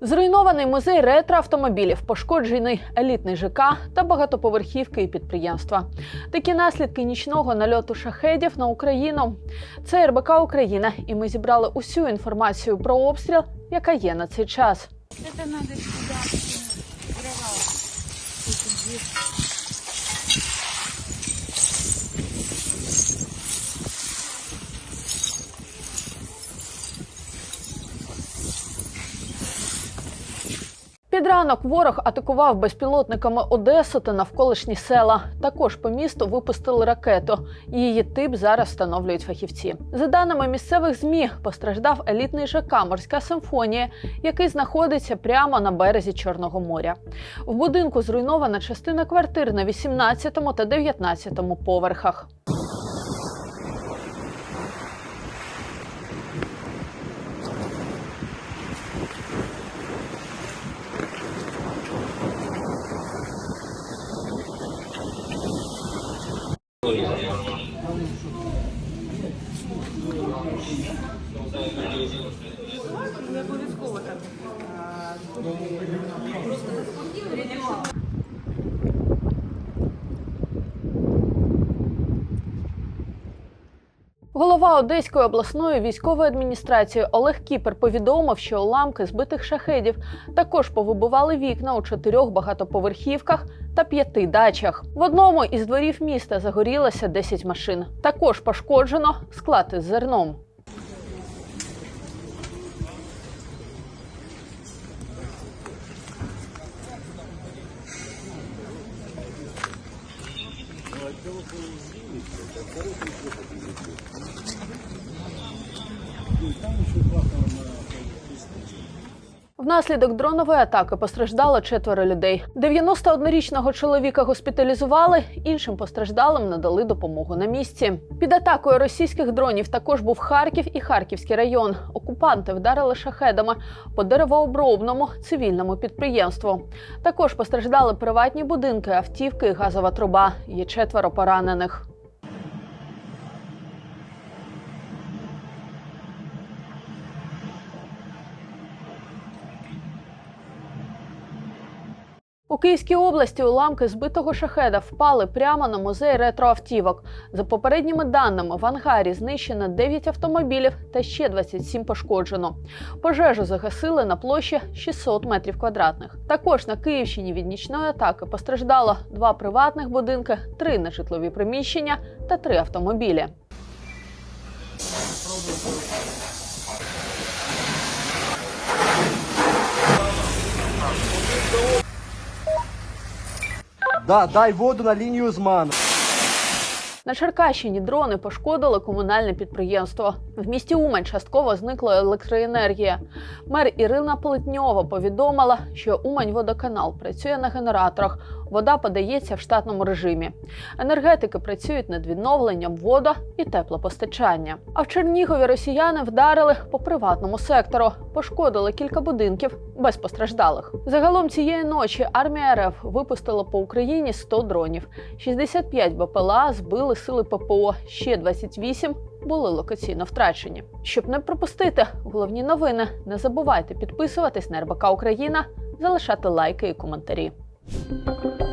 Зруйнований музей ретроавтомобілів, пошкоджений елітний ЖК та багатоповерхівки і підприємства. Такі наслідки нічного нальоту шахедів на Україну. Це РБК Україна, і ми зібрали усю інформацію про обстріл, яка є на цей час. Це треба сюда Під ранок ворог атакував безпілотниками Одесу та навколишні села. Також по місту випустили ракету. Її тип зараз встановлюють фахівці. За даними місцевих змі, постраждав елітний ЖК Морська симфонія, який знаходиться прямо на березі Чорного моря. В будинку зруйнована частина квартир на 18 та 19 поверхах. Голова Одеської обласної військової адміністрації Олег Кіпер повідомив, що уламки збитих шахедів також повибивали вікна у чотирьох багатоповерхівках та п'яти дачах. В одному із дворів міста загорілося 10 машин. Також пошкоджено склад із зерном. Там еще пахло на песнице. Внаслідок дронової атаки постраждало четверо людей. 91-річного чоловіка госпіталізували, іншим постраждалим надали допомогу на місці. Під атакою російських дронів також був Харків і Харківський район. Окупанти вдарили шахедами по деревообробному цивільному підприємству. Також постраждали приватні будинки, автівки і газова труба. Є четверо поранених. У Київській області уламки збитого шахеда впали прямо на музей ретроавтівок. За попередніми даними, в ангарі знищено 9 автомобілів та ще 27 пошкоджено. Пожежу загасили на площі 600 метрів квадратних. Також на Київщині від нічної атаки постраждало два приватних будинки, три нежитлові приміщення та три автомобілі. Да, дай воду на лінію з. На Черкащині дрони пошкодили комунальне підприємство. В місті Умань частково зникла електроенергія. Мер Ірина Плетньова повідомила, що Умань-водоканал працює на генераторах. Вода подається в штатному режимі. Енергетики працюють над відновленням вода і теплопостачання. А в Чернігові росіяни вдарили по приватному сектору, пошкодили кілька будинків без постраждалих. Загалом цієї ночі армія РФ випустила по Україні 100 дронів. 65 БПЛА збили сили ППО, ще 28 були локаційно втрачені. Щоб не пропустити головні новини, не забувайте підписуватись на РБК Україна, залишати лайки і коментарі. Música